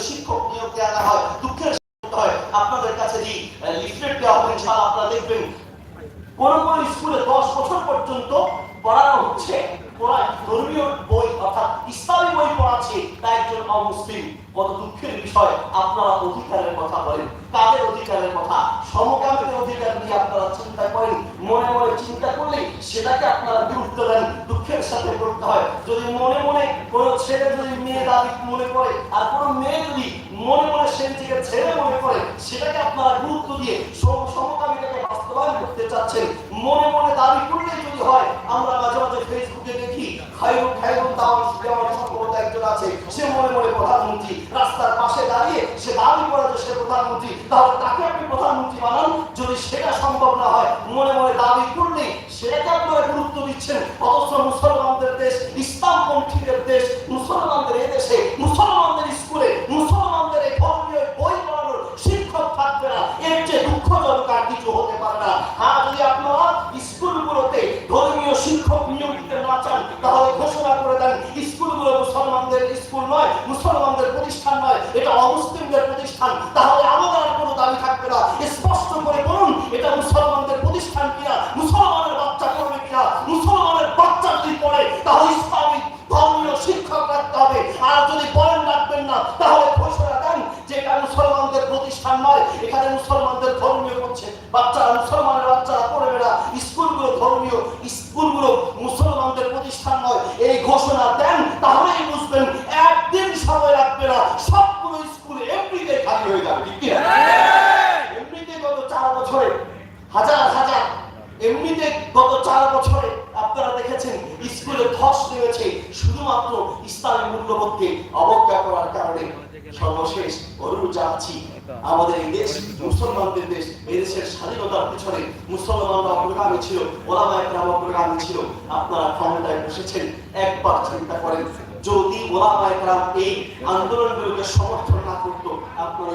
শিক্ষক নিয়োগ দেওয়া হয়। দুঃখের সাথে হয় আপনাদের কাছে যে লিফলেট দেওয়া হবে ইনশাআল্লাহ আপনারা দেখবেন কোন কোন স্কুলে দশ বছর পর্যন্ত পড়ানো হচ্ছে পড়া ধর্মীয় বই অর্থাৎ ইসলামী বই পড়াচ্ছে তা একজন অমুসলিম কত দুঃখের বিষয় আপনারা অধিকারের কথা বলেন কাদের অধিকারের কথা সমকামীদের অধিকার নিয়ে আপনারা চিন্তা করেন মনে মনে চিন্তা করলে সেটাকে আপনারা গুরুত্ব দেন দুঃখের সাথে করতে হয় যদি মনে মনে কোনো ছেলে যদি মেয়ে দাবি মনে করে আর কোনো মেয়ে যদি মনে মনে সে নিজেকে ছেলে মনে করে সেটাকে আপনারা গুরুত্ব দিয়ে সম- সমকামীটাকে বাস্তবায়ন করতে চাচ্ছেন মনে মনে দাবি করলেই যদি হয় আমরা মাঝে মাঝে ফেসবুকে দেখি খাইরুন খাইরুন দাওয়ান যেমন সম্ভবত একজন আছে, সে মনে মনে প্রধানমন্ত্রী। রাস্তার পাশে দাঁড়িয়ে সে দাবি করে যে সে প্রধানমন্ত্রী। তাহলে তাকে আপনি প্রধানমন্ত্রী বানান, যদি সেটা সম্ভব না হয়, মনে মনে দাবি করলেই সেটাকে আপনারা গুরুত্ব দিচ্ছেন। অথচ মূল্যবোধকে অবজ্ঞা করার কারণে সর্বশেষ অনুরোধ জানাচ্ছি, আমাদের এই দেশ, মুসলমানদের দেশ, এই দেশের স্বাধীনতার পিছনে মুসলমানরা অগ্রগামী ছিল, ওলামা একরাম অগ্রগামী ছিল। আপনারা ক্ষমতায় বসেছেন, একবার চিন্তা করেন, যদি ওলামা একরাম এই আন্দোলনগুলোকে সমর্থন না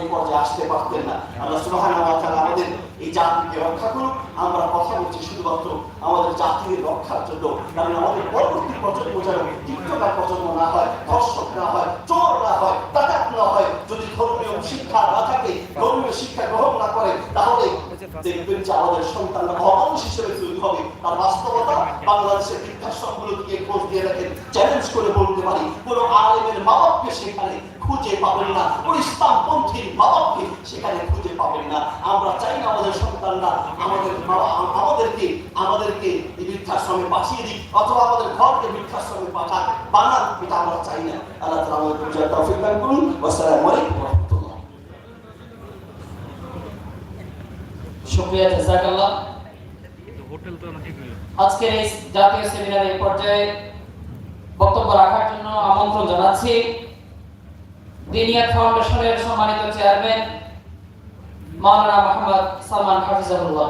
এই পর্যায়ে আসতে পারতেন না। আমরা সুবহানাহু আমাদের এই জাতিকে রক্ষা করুন আমরা কথা বলছি শুধুমাত্র আমাদের জাতির রক্ষার জন্য। কারণ আমাদের পরবর্তী প্রজন্ম যেন টিকটকার প্রজন্ম না হয়, ধর্ষক না হয়, চোর না হয় ডাকাত না হয়, যদি ধর্মীয় শিক্ষা না থাকে, ধর্মীয় শিক্ষা গ্রহণ না করে, তাহলে দেখবেন যে আমাদের সন্তানরা অমানুষ হিসেবে তৈরি হবে। তার বাস্তবতা বাংলাদেশের বৃদ্ধাশ্রমগুলো দিয়ে খোঁজ দিয়ে রাখেন চ্যালেঞ্জ করে বলতে পারি, কোন আলেমের মা বাপকে সেখানে খুঁজে পাবেন না, কোন ইসলামপন্থীর মা বাপকে সেখানে খুঁজে পাবেন না। আমরা চাই না আমাদের সন্তানরা আমাদের আমাদেরকে আমাদেরকে বৃদ্ধাশ্রমে পাঠিয়ে দিক, অথবা আমাদের ঘরকে বৃদ্ধাশ্রমে পাঠাক। বানান এটা আমরা চাই না। আল্লাহ তাআলা আমাদের তৌফিক দান করুন। আসসালামু আলাইকুম ওয়া রাহমাতুল্লাহ শুক্রিয়া জাজাকাল্লাহ। আজকের এই জাতীয় সেমিনারে এই পর্যায়ে বক্তব্য রাখার জন্য আমন্ত্রণ জানাচ্ছি। দিনিয়া ফাউন্ডেশনের সম্মানিত চেয়ারম্যান, মাওলানা মোহাম্মদ সালমান হাফিজাহুল্লাহ।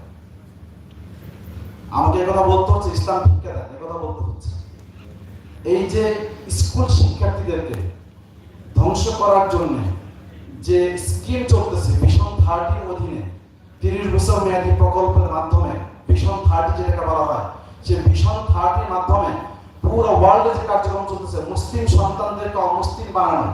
আমাকে কথা বলতে হচ্ছে, ইসলাম ভিক্ষা দেন কথা বলতে হচ্ছে। এই যে স্কুল শিক্ষার্থীদেরকে ধ্বংস করার জন্য যে স্কিম চলতেছে ভীষণ থার্টির অধীনে, তিরিশ বছর মেয়াদী প্রকল্পের মাধ্যমে ভীষণ থার্টি যেটাকে বলা হয় সে ভীষণ থার্টির মাধ্যমে পুরো ওয়ার্ল্ডে যে কার্যক্রম চলতেছে, মুসলিম সন্তানদেরকে অমুসলিম বানানো,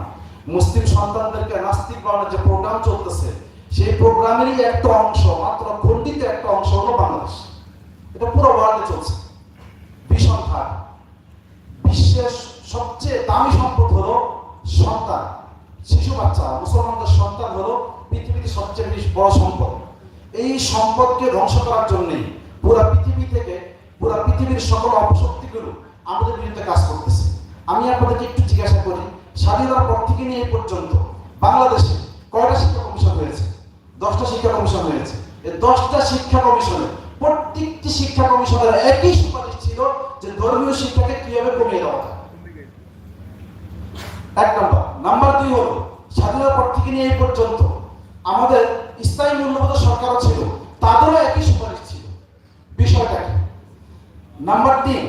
মুসলিম সন্তানদেরকে নাস্তিক বানানোর যে প্রোগ্রাম চলতেছে, সেই প্রোগ্রামেরই একটা অংশ, মাত্র খণ্ডিত একটা অংশ হলো বাংলাদেশ। এটা পুরো ওয়ার্ল্ডে চলছে। ভীষণ থার্টি বিশ্বের সবচেয়ে দামি সম্পদ হলো সন্তান, শিশু বাচ্চা, মুসলমানদের সন্তান হলো পৃথিবীতে সবচেয়ে বড় সম্পদ। এই সম্পদকে ধ্বংস করার জন্যই পুরো পৃথিবী থেকে, পুরো পৃথিবীর সকল অপশক্তিগুলো আমাদের বিরুদ্ধে কাজ করতেছে। আমি আপনাদেরকে একটু জিজ্ঞাসা করি, স্বাধীনতার পর থেকে নিয়ে পর্যন্ত বাংলাদেশে কয়টা শিক্ষা কমিশন হয়েছে? দশটা শিক্ষা কমিশন হয়েছে। এই দশটা শিক্ষা কমিশনে প্রত্যেকটি শিক্ষা কমিশনের একই সুপারিশ ছিল যে ধর্মীয় শিক্ষাকে কীভাবে কমিয়ে দেওয়া যায় এক নম্বর। নাম্বার দুই হলো, স্বাধীনতার পর থেকে নিয়ে পর্যন্ত আমাদের স্থায়ী মূল্যবোধ সরকারও ছিল, তাদেরও একই সুপারিশ ছিল। বিষয়টা কি? নাম্বার তিন,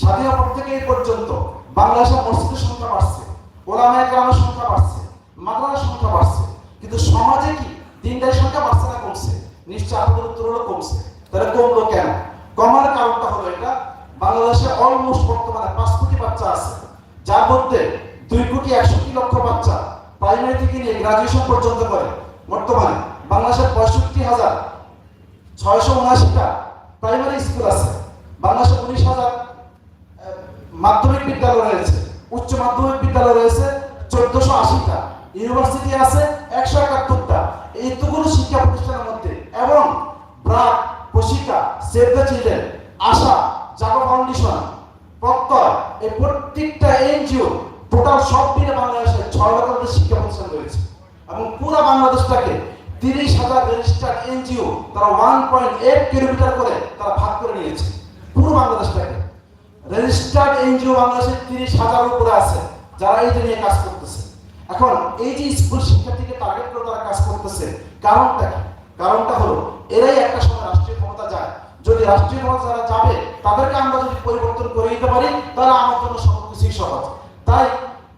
স্বাধীনতার পর থেকে এই পর্যন্ত বাংলাদেশের মসজিদের সংখ্যা বাড়ছে, ওলামায় গ্রামের সংখ্যা বাড়ছে, মাদ্রাসার সংখ্যা বাড়ছে, কিন্তু সমাজে কি দিনদারি সংখ্যা বাড়ছে না কমছে? নিশ্চয় উত্তর হলো কমছে। তাহলে কমলো এবং পুরো বাংলাদেশটাকে তিরিশ হাজার রেজিস্টার্ড এনজিও তারা ওয়ান পয়েন্ট এইট কিলোমিটার করে তারা ভাগ করে নিয়েছে। পুরো বাংলাদেশটাকে। রেজিস্টার্ড এনজিও বাংলাদেশে তিরিশ হাজার উপরে আছে, যারা এইটা নিয়ে কাজ করতেছে। এখন এই যে স্কুল শিক্ষার্থীকে টার্গেট করে তারা কাজ করতেছে, কারণটা কি? কারণটা হলো, এরাই একটা সময় রাষ্ট্রীয় ক্ষমতা যায়। যদি রাষ্ট্রীয় ক্ষমতা যারা যাবে, তাদেরকে আমরা যদি পরিবর্তন করে দিতে পারি, তাহলে আমার জন্য সবকিছুই সহজ। তাই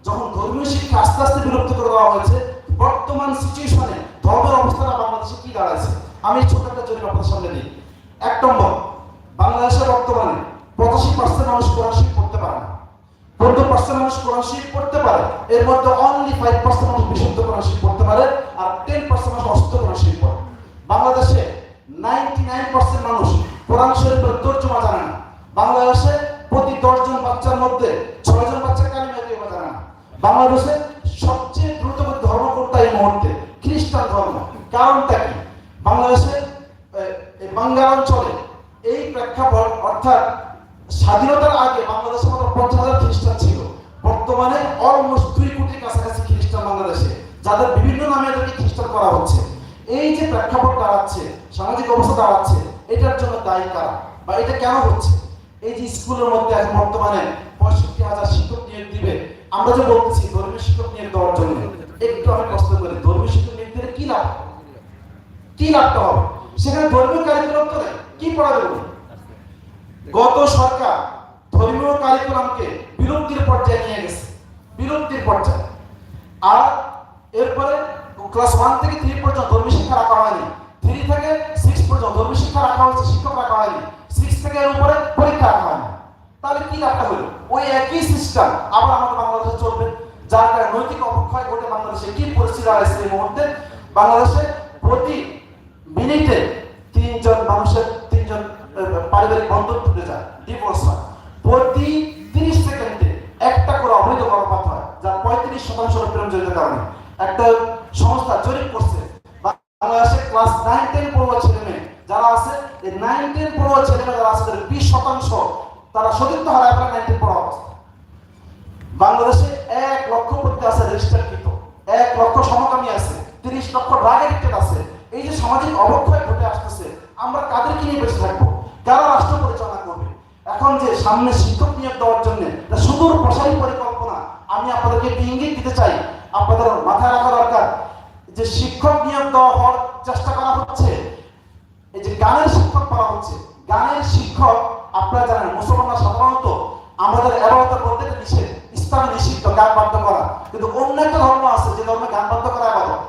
যখন ধর্মীয় শিক্ষা আস্তে আস্তে বিলুপ্ত করে দেওয়া হয়েছে বর্তমান সিচুয়েশনে ধর্মের অবস্থাটা বাংলাদেশে কি দাঁড়াচ্ছে আমি ছোট একটা জরিপ আপনাদের সামনে দিই এক নম্বর, বাংলাদেশে বর্তমানে পঁচাশি পার্সেন্ট মানুষ কোরআন শরীফ পড়তে পারে না। পনেরো পার্সেন্ট মানুষ কোরআন শরীফ পড়তে পারে। এর মধ্যে অনলি ফাইভ পার্সেন্ট মানুষ বিশুদ্ধ কোরআন শরীফ পড়তে পারে আর টেন পার্সেন্ট মানুষ অশুদ্ধ কোরআন শরীফ পড়ে। বাংলাদেশে নাইনটি নাইন পার্সেন্ট মানুষ কোরআন শরীফের তর্জমা জানে না। বাংলাদেশে প্রতি দশজন বাচ্চার মধ্যে ছয়জন বাচ্চা কালিমা জানে না। বাংলাদেশে মুহূর্তে খ্রিস্টান ধর্ম কারণটা কি? বাংলাদেশে আহ, এই অঞ্চলে এই প্রেক্ষাপট অর্থাৎ স্বাধীনতার আগে বাংলাদেশে মাত্র পঞ্চাশ হাজার খ্রিস্টান ছিল। বর্তমানে অলমোস্ট দুই কোটির কাছাকাছি খ্রিস্টান বাংলাদেশে যাদের বিভিন্ন নামে এদেরকে খ্রিস্টান করা হচ্ছে। এই যে প্রেক্ষাপট দাঁড়াচ্ছে সামাজিক অবস্থা দাঁড়াচ্ছে এটার জন্য দায়ী কারা বা এটা কেন হচ্ছে? এই যে স্কুলের মধ্যে এখন বর্তমানে পঁয়ষট্টি হাজার শিক্ষক নিয়োগ দিবে আমরা যে বলতেছি ধর্মীয় শিক্ষক নিয়োগ দেওয়ার জন্য একটু আমি কষ্ট করি, ধর্মীয় শিক্ষক নিয়োগ দিলে কি লাভ? কি লাভটা হবে? সেখানে ধর্মীয় কারিকুলাম তো নেই, কি পড়াবে? গত সরকার ধর্মীয় কারিকুলামকে বিলুপ্তির পর্যায়ে নিয়ে গেছে, বিলুপ্তির পর্যায়ে। আর এরপরে ক্লাস ওয়ান থেকে থ্রি পর্যন্ত ধর্মীয় শিক্ষা রাখা হয়নি থ্রি থেকে সিক্স পর্যন্ত ধর্মীয় শিক্ষা রাখা হয়েছে, শিক্ষক রাখা হয়নি সিক্স থেকে এর উপরে পরীক্ষা রাখা হয়নি। তাহলে কি লাভটা হলো? ওই একই সিস্টেম আবার আমাদের বাংলাদেশে চলবে যার কারণে নৈতিক অবক্ষয় ঘটে বাংলাদেশে দাঁড়াইছে এই মুহূর্তে বাংলাদেশে প্রতি মিনিটে তিনজন মানুষের তিনজন পারিবারিক বন্ধন টুটে যায় ডিভোর্স হয়। প্রতি তিরিশ সেকেন্ডে একটা করে অবৈধ গর্ভপাত হয় যার পঁয়ত্রিশ শতাংশ প্রেম জড়িত কারণে। একটা সংস্থা জরিপ করছে, বাংলাদেশে ক্লাস নাইন টেন পড়ুয়া ছেলে মেয়ে যারা আছে নাইন টেন পড়ুয়া ছেলে মেয়ে যারা আছে বিশ শতাংশ, তারা সতীর্থ হারায় ফেলে নাইন টেন পড়া অবস্থা। বাংলাদেশে এক লক্ষ পড়তে আছে রেজিস্টারকৃত এক লক্ষ সমকামী আছে, তিরিশ লক্ষ ড্রাগ এডিক্টেড আছে। এই যে সামাজিক অবক্ষয় ঘটে আসতেছে, আমরা কাদেরকে নিয়ে বেঁচে থাকব? কারা রাষ্ট্র পরিচালনা করবে? এখন যে সামনে শিক্ষক নিয়োগ দেওয়ার জন্য সুদূর প্রসারী পরিকল্পনা, আমি আপনাদেরকে ইঙ্গিত দিতে চাই। আপনাদের মাথায় রাখা দরকার যে শিক্ষক নিয়োগ দেওয়া হওয়ার চেষ্টা করা হচ্ছে। এই যে গানের শিক্ষক করা হচ্ছে, গানের শিক্ষক আপনারা জানেন, মুসলমানরা সাধারণত আমাদের এবারতের মধ্যে নিষেধ। ইসলামে নিষিদ্ধ গান বাদ্য করা। কিন্তু অন্য একটা ধর্ম আছে যে ধর্মে গান বাদ্য করা এবাদত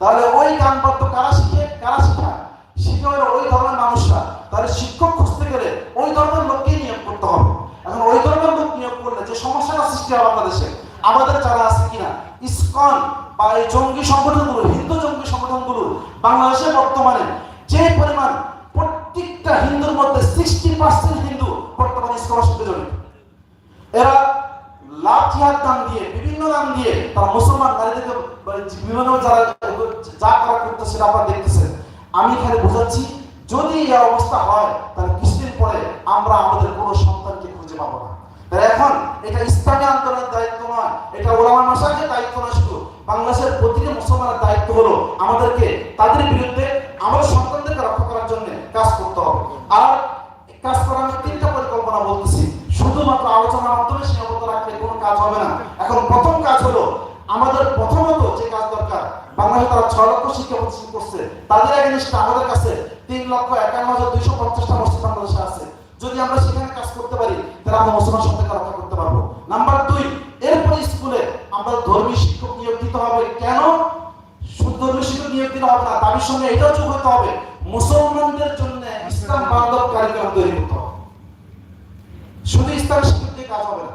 তাহলে ওই গান বাদ্য কারা শিখে? কারা শিখায়? শিখে হলো ওই ধর্মের মানুষরা। তাহলে শিক্ষক খুঁজতে গেলে ওই ধর্মের লোককেই নিয়োগ করতে হবে। এখন ওই ধর্মের লোক নিয়োগ করলে যে সমস্যাটা সৃষ্টি হয় বাংলাদেশে, আমাদের যারা আছে কিনা? ইসকন বা এই জঙ্গি সংগঠনগুলো, হিন্দু জঙ্গি সংগঠনগুলো বাংলাদেশে বর্তমানে যে পরিমাণ প্রত্যেকটা হিন্দুর মধ্যে সিক্সটি পার্সেন্ট হিন্দু বর্তমানে স্কলারশিপে জড়িত। এরা লাভ জিহাদ দিয়ে, বিভিন্ন দান দিয়ে তারা মুসলমান নারীদেরকে বিভিন্ন যারা যা করা করতেছে, আপনারা দেখতেছেন। আমি এখানে বোঝাচ্ছি, যদি এই অবস্থা হয়, তাহলে কিছুদিন পরে আমরা আমাদের কোনো সন্তানকে খুঁজে পাবো না। এখন এটা ইসলামী আন্দোলনের দায়িত্ব নয়, এটা ওলামা মাসাজের দায়িত্ব নয় শুধু। বাংলাদেশের প্রতিটি মুসলমানের দায়িত্ব হলো আমাদেরকে, তাদের বিরুদ্ধে আমাদের সন্তানদেরকে রক্ষা করার জন্য কাজ করতে হবে। আর কাজ করার আমি তিনটা পরিকল্পনা বলতেছি। শুধুমাত্র আলোচনার মাধ্যমে সীমাবদ্ধ রাখলে কাজ হবে না। এখন প্রথম কাজ হলো, আমাদের প্রথমত যে কাজ দরকার, বাংলাদেশে তারা ছয় লক্ষ শিক্ষা প্রতিষ্ঠান করছে। তাদের এগেনিস্ট আমাদের কাছে তিন লক্ষ একান্ন হাজার দুইশো পঞ্চাশটা মসজিদ বাংলাদেশে আছে। যদি আমরা সেখানে কাজ করতে পারি, তাহলে আমরা মুসলমান সন্তানকে রক্ষা করতে পারব। নাম্বার দুই, এরপরে স্কুলে আমরা ধর্মীয় শিক্ষক নিয়োগ দিতে হবে। কেন? ধর্মীয় শিক্ষক নিয়োগ দিতে হবে না সঙ্গে এটাও যোগ হতে হবে। মুসলমানদের জন্য ইসলাম বান্ধব কারিকুলাম তৈরি করতে হবে। শুধু ইসলাম শিক্ষক দিয়ে কাজ হবে না।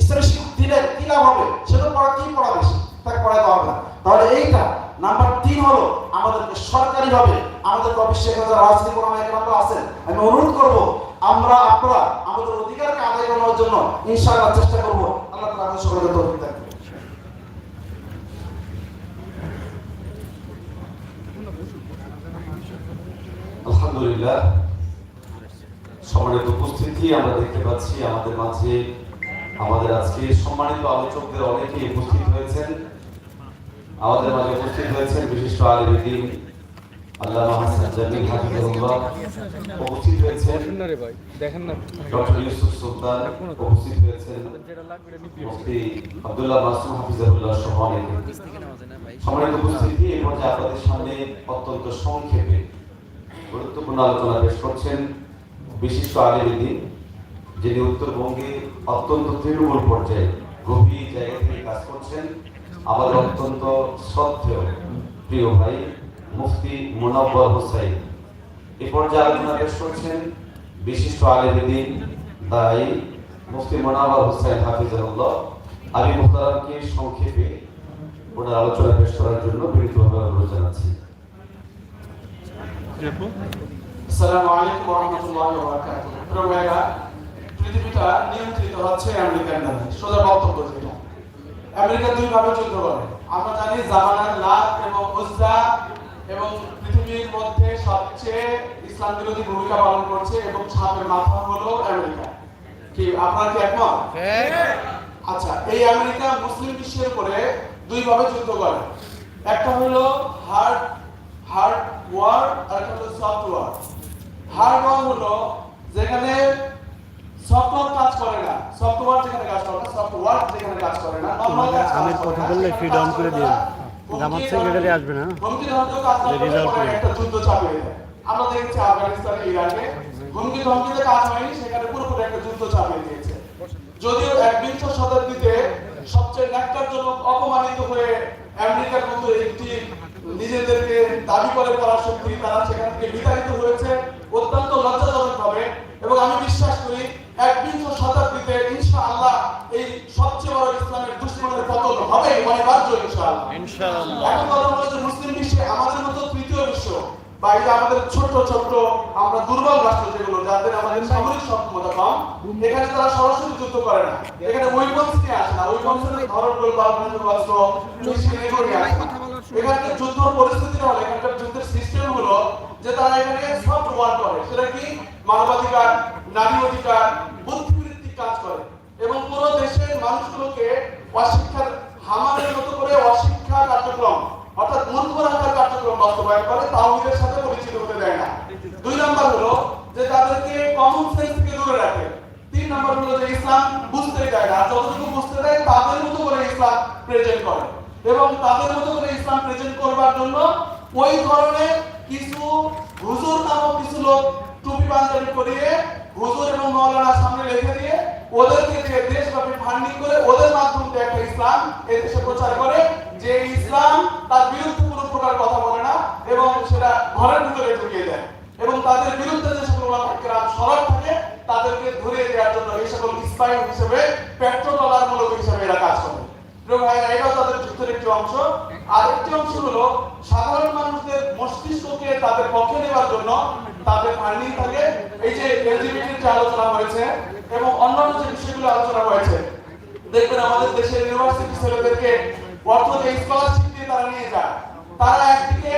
ইসলাম শিক্ষক দিলে কি লাভ হবে সেটা পড়া কি পড়াবে সে? তাকে পড়াতে হবে না তাহলে এইটা, নাম্বার তিন হলো, আমাদেরকে সরকারি ভাবে আমাদের অফিসে এখানে যারা রাজনীতি একরামরা আছেন, আমি অনুরোধ করব, আমরা, আপনারা, আমাদের অধিকারকে আদায় করার জন্য ইনশাআল্লাহ চেষ্টা করব আল্লাহ তাআলা আমাদের সকলকে তৌফিক দান করুন। আলহামদুলিল্লাহ সম্মানিত উপস্থিতি, আমরা দেখতে পাচ্ছি আমাদের মাঝে আমাদের আজকে সম্মানিত আলোচকদের অনেকেই উপস্থিত হয়েছেন। আমাদের মাঝে উপস্থিত হয়েছেন বিশিষ্ট আলিম আল্লামা হাসান জামিল উপস্থিত হয়েছেন ডক্টর ইউসুফ সুলতান। উপস্থিত হয়েছেন মুফতি আব্দুল্লাহ মাসুম সহ অনেকে। সম্মানিত উপস্থিতি, এই পর্যায়ে আপনাদের সামনে অত্যন্ত সংক্ষেপে গুরুত্বপূর্ণ আলোচনা পেশ করছেন বিশিষ্ট আলিম যিনি উত্তরবঙ্গে অত্যন্ত তৃণমূল পর্যায়ে গভীর জায়গা থেকে কাজ করছেন আমাদের অত্যন্ত শ্রদ্ধেয় প্রিয় ভাই মুফতি মুনাব্বর হোসাইন। এ পর্যায়ে আলোচনা পেশ করছেন বিশিষ্ট আলিম তাই মুফতি মোনাবার হোসেন হাফিজুল্লাহ আমি মুখতারামকে সংক্ষেপে ওনার আলোচনা পেশ করার জন্য বিনীতভাবে অনুরোধ জানাচ্ছি। আসসালামু আলাইকুম রহমতুল্লাহ বারাকাতুহু। প্রিয় ভাইরা পৃথিবীটা নিয়ন্ত্রিত হচ্ছে আমেরিকার নামে। সোজা বক্তব্য যেটা আমেরিকা দুই ভাবে যুদ্ধ করে। আমরা জানি জামানার লাভ এবং উজ্জা এবং পৃথিবীর মধ্যে সবচেয়ে ইসলাম বিরোধী ভূমিকা পালন করছে এবং ছাপের মাথা হলো আমেরিকা। কি আপনার কি একমত? আচ্ছা এই আমেরিকা মুসলিম বিশ্বের উপরে দুই ভাবে যুদ্ধ করে। একটা হলো হার্ড হার্ড ওয়ার আর একটা হলো সফট ওয়ার। হার্ড ওয়ার হলো যেখানে সফটওয়্যার কাজ করে না। সফটওয়্যার যেখানে কাজ করে না সফটওয়্যার যেখানে কাজ করে না নরমাল কাজ আমি কথা বললে সেখানে feed করে করে জামাত সেক্রেটারি আসবে না? হুমকি ধমকি কাজ না যে করলে result পরে পেয়ে। একটা যুদ্ধ চাপিয়ে আমরা দেখেছি আফগানিস্তান ইরাকে। হুমকি ধমকিতে কাজ হয়নি সেখানে পুরোপুরি একটা যুদ্ধ চাপিয়ে দিয়েছে। যদিও একবিংশ শতাব্দীতে সবচেয়ে ন্যাক্কারজনক অপমানিত হয়ে আমেরিকার মতো একটি নিজেদেরকে দাবি করে পরাশক্তি তারা সেখান থেকে বিতাড়িত হয়েছে অত্যন্ত লজ্জাজনক ভাবে এবং আমি বিশ্বাস করি একবিংশ শতাব্দীতে ইনশাআল্লাহ এই সবচেয়ে বড় ইসলামের দুশ্মনের পতন হবে অনিবার্য ইনশাআল্লাহ। ইনশাআল্লাহ। এখন কথা হলো যে মুসলিম বিশ্বে আমাদের মতো তৃতীয় বিশ্ব বা এই আমাদের ছোট ছোট আমরা দুর্বল রাষ্ট্র যেগুলো যাদের আমাদের সামরিক সক্ষমতা কম এখানে তারা সরাসরি যুদ্ধ করে না। এখানে ওয়েপন্স নিয়ে আসে না। ওয়েপন্স এর ধরন বল বা বিভিন্ন অস্ত্র মেশিন এগুলো নিয়ে আসে না। এখানে যুদ্ধ পরিস্থিতিটা হলো এখানকার যুদ্ধের সিস্টেম হলো যে তারা এখানে সফট ওয়ার করে। সেটা কি? মানবাধিকার নারী অধিকার বুদ্ধিবৃত্তিক কাজ করে। এবং পুরো দেশের মানুষগুলোকে অশিক্ষার হামারের মতো করে অশিক্ষা কার্যক্রম, অর্থাৎ মূর্খ রাখার কার্যক্রম বাস্তবায়ন করে, তাওহীদের সাথে পরিচিত হতে দেয় না। দুই নাম্বার হলো যে তাদেরকে কমন সেন্স থেকে দূরে রাখে। তিন নাম্বার হলো যে ইসলাম বুঝতে দেয় না। যতটুকু বুঝতে দেয়, তাদের মতো করে ইসলাম প্রেজেন্ট করে। এবং তাদের মতো করে ইসলাম প্রেজেন্ট করবার জন্য ওই ধরনের কিছু হুজুর নামক কিছু লোক টুপি পাঞ্জাবি পরিয়ে হুজুর এবং মৌলানা সামনে রেখে দিয়ে ওদেরকে দিয়ে দেশব্যাপী ফান্ডিং করে ওদের মাধ্যম একটা ইসলাম এই দেশে প্রচার করে, যে ইসলাম তার বিরুদ্ধে কোনো প্রকার কথা বলে না এবং সেটা ঘরের ভিতরে ঢুকিয়ে দেয় এবং তাদের বিরুদ্ধে যে সকল ওলামাকেরাম সরব থাকে, তাদেরকে ধরিয়ে দেওয়ার জন্য এই সকল স্পাই হিসেবে পেট্রো ডলার মূলক হিসেবে এরা কাজ করে। এটাও তাদের যুদ্ধের একটি অংশ। আর একটি অংশ হলো, সাধারণ মানুষদের মস্তিষ্ককে তাদের পক্ষে নেওয়ার জন্য তাদের মানি থাকে এই যে এলজিবিটির যে আলোচনা হয়েছে এবং অন্যান্য যে বিষয়গুলো আলোচনা হয়েছে, দেখবেন আমাদের দেশের ইউনিভার্সিটি ছেলেদেরকে অর্থ স্কলারশিপ দিয়ে তারা নিয়ে যায়, তারা একদিকে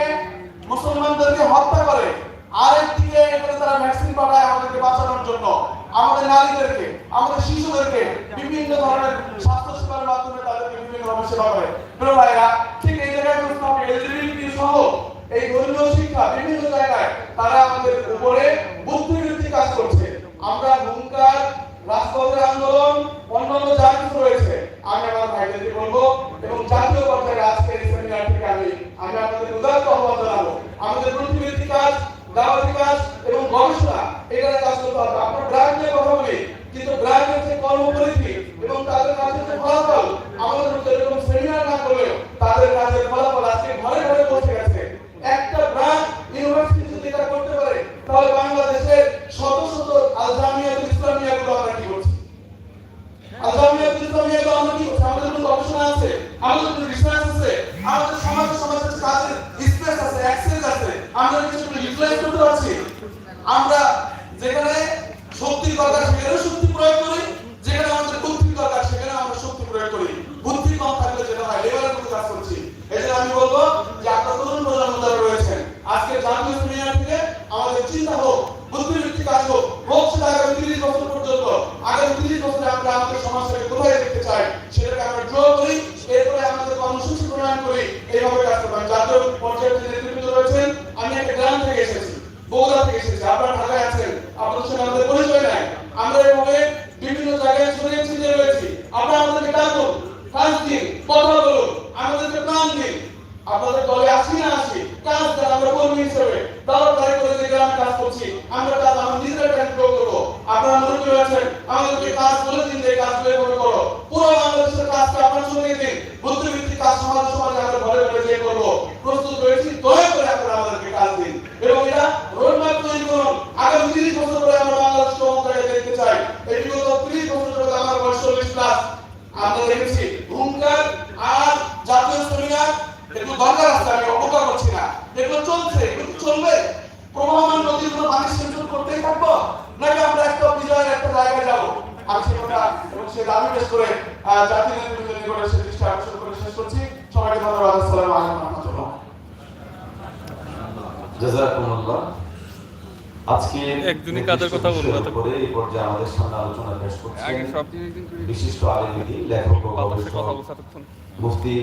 একজনই কাদের কথা বলবো, এত- করে এই পর্যায়ে আমাদের সামনে আলোচনা পেশ আগে করছেন সব জিনিস দিন করে বিশিষ্ট আলেমী লেখক ও বাতাসে কথা গবেষক বলছে এতক্ষণ মুফতি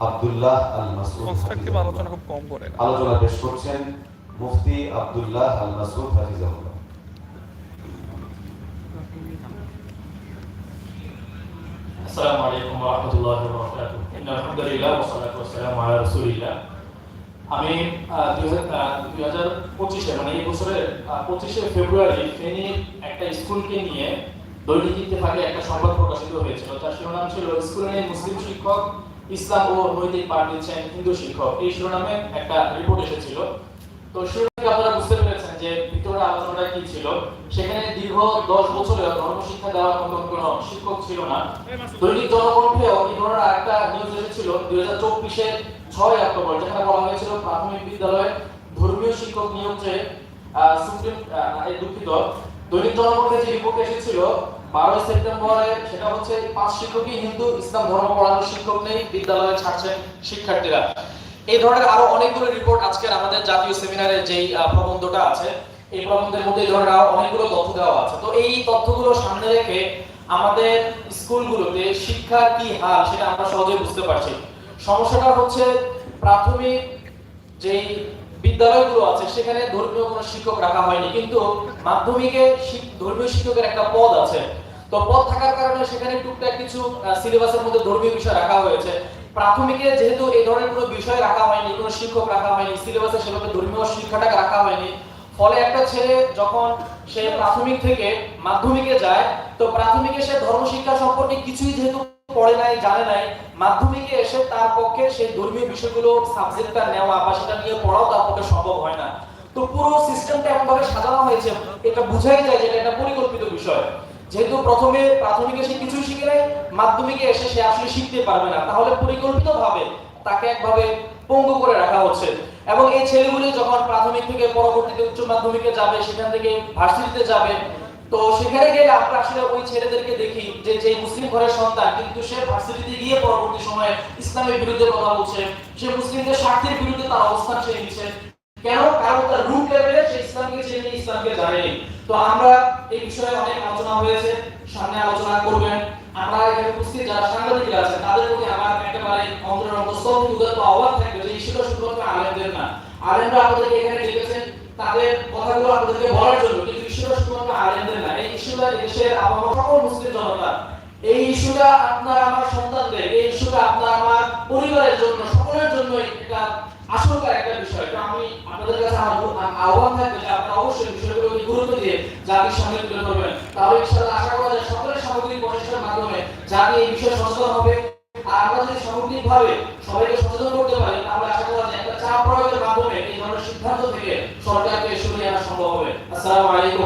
আব্দুল্লাহ আল মাসউদ কনস্ট্রাকটিভ হাফিজাহুল্লাহ। আলোচনা খুব কম করে না আলোচনা পেশ করছেন মুফতি আব্দুল্লাহ আল মাসউদ হাফিজাহুল্লাহ السلام عليكم ورحمة الله وبركاته إن الحمد لله والصلاة والسلام على رسول الله আমি দুই হাজার পঁচিশে মানে এই বছরের পঁচিশে ফেব্রুয়ারি একটা স্কুলকে নিয়ে দৈনিক ইত্তেফাকে একটা সংবাদ প্রকাশিত হয়েছিল। শিরোনাম ছিল, স্কুলে মুসলিম শিক্ষক, ইসলাম ও নৈতিক হিন্দু শিক্ষক। এই শিরোনামে একটা রিপোর্ট এসেছিল। তো আপনারা বুঝতে পেরেছেন যে ভিতরে আলোচনাটা কি ছিল? সেখানে দীর্ঘ দশ বছরে ধর্ম শিক্ষা দেওয়ার মতন কোনো শিক্ষক ছিল না। দৈনিক জনকণ্ঠেও ধরনের আরেকটা নিউজ এসেছিল। দুই হাজার চব্বিশের ছয় অক্টোবর, যেখানে বলা হয়েছিল প্রাথমিক বিদ্যালয়ে ধর্মীয় শিক্ষক নিয়োগ সুপ্রিম দুঃখিত। দৈনিক যে রিপোর্ট এসেছিল সেপ্টেম্বরে, সেটা হচ্ছে পাঁচ শিক্ষকই হিন্দু, ইসলাম ধর্ম পড়ানোর শিক্ষক নেই, বিদ্যালয়ে ছাড়ছেন শিক্ষার্থীরা। এই ধরনের আরও অনেকগুলো রিপোর্ট আজকের আমাদের জাতীয় সেমিনারে যেই প্রবন্ধটা আছে, এই প্রবন্ধের মধ্যে এই ধরনের আরও অনেকগুলো তথ্য দেওয়া আছে। তো এই তথ্যগুলো সামনে রেখে আমাদের স্কুলগুলোতে শিক্ষার কি হাল, সেটা আমরা সহজেই বুঝতে পারছি। সমস্যাটা হচ্ছে প্রাথমিক যেই বিদ্যালয়গুলো আছে, সেখানে ধর্মীয় কোনো শিক্ষক রাখা হয়নি। কিন্তু মাধ্যমিকে ধর্মীয় শিক্ষকের একটা পদ আছে। তো পদ থাকার কারণে সেখানে টুকটাক কিছু সিলেবাসের মধ্যে ধর্মীয় বিষয় রাখা হয়েছে। প্রাথমিকে যেহেতু এই ধরনের কোনো বিষয় রাখা হয়নি, কোনো শিক্ষক রাখা হয়নি, সিলেবাসে সেভাবে ধর্মীয় শিক্ষাটাকে রাখা হয়নি, ফলে একটা ছেলে যখন সে প্রাথমিক থেকে মাধ্যমিকে যায়, তো প্রাথমিকে সে ধর্ম শিক্ষা সম্পর্কে কিছুই যেহেতু পড়ে নাই, জানে নাই, মাধ্যমিকে এসে তার পক্ষে সেই ধর্মীয় বিষয়গুলো সাবজেক্টটা নেওয়া বা সেটা নিয়ে পড়াও তার পক্ষে সম্ভব হয় না। তো পুরো সিস্টেমটা সাজানো হয়েছে, এটা বুঝাই যায় যে এটা একটা পরিকল্পিত বিষয়। যেহেতু প্রথমে প্রাথমিকে সে কিছুই শিখে মাধ্যমিকে এসে সে আসলে শিখতে পারবে না। তাহলে পরিকল্পিত ভাবে তাকে একভাবে পঙ্গু করে রাখা হচ্ছে। এবং এই ছেলেগুলি যখন প্রাথমিক থেকে পরবর্তীতে উচ্চ মাধ্যমিকে যাবে, সেখান থেকে ভার্সিটিতে যাবে তো সেখানে গেলে আমরা আসলে ওই ছেলেদেরকে দেখি যে যে মুসলিম ঘরের সন্তান, কিন্তু সে ভার্সিটিতে গিয়ে পরবর্তী সময়ে ইসলামের বিরুদ্ধে কথা বলছে। সে মুসলিমদের স্বার্থের বিরুদ্ধে তার অবস্থান সে নিচ্ছে। কেন? কারণ তার রুট লেভেলে সে ইসলামকে চেনে ইসলামকে জানেনি তো আমরা এই বিষয়ে অনেক আলোচনা হয়েছে। সামনে আলোচনা করবেন। আমরা এখানে উপস্থিত যারা সাংবাদিক আছেন, তাদের প্রতি আমার একেবারে অন্তরের থেকে উদাত্ত আহ্বান থাকবে যে ইস্যুটা শুধুমাত্র আলেমদের না আলেমরা আপনাদেরকে এখানে ডেকেছেন তাদের কথাগুলো আপনাদেরকে বলার জন্য, কিন্তু ইস্যুটা শুধুমাত্র আলেমদের না, এই ইস্যুটা দেশের আবহাওয়া, সকল মুসলিম জনতা এই ইস্যুটা আপনার আমার সন্তানদের, এই ইস্যুটা আপনার আমার পরিবারের জন্য, সকলের জন্য এটা আশঙ্কার একটা বিষয়। তো আমি আপনাদের কাছে আহ্বান থাকবে যে আপনারা অবশ্যই বিষয়গুলোকে গুরুত্ব দিয়ে জাতির সামনে তুলে ধরবেন। তাহলে ইনশাআল্লাহ আশা করা যায় সকলের সামগ্রিক প্রচেষ্টার মাধ্যমে জাতি এই বিষয়ে সচেতন হবে। আর আমরা যদি সবাইকে সচেতন করতে পারি, তাহলে আশা করা যায় সিদ্ধান্ত থেকে সরকারকে সরিয়ে আনা সম্ভব হবে। আসসালামু আলাইকুম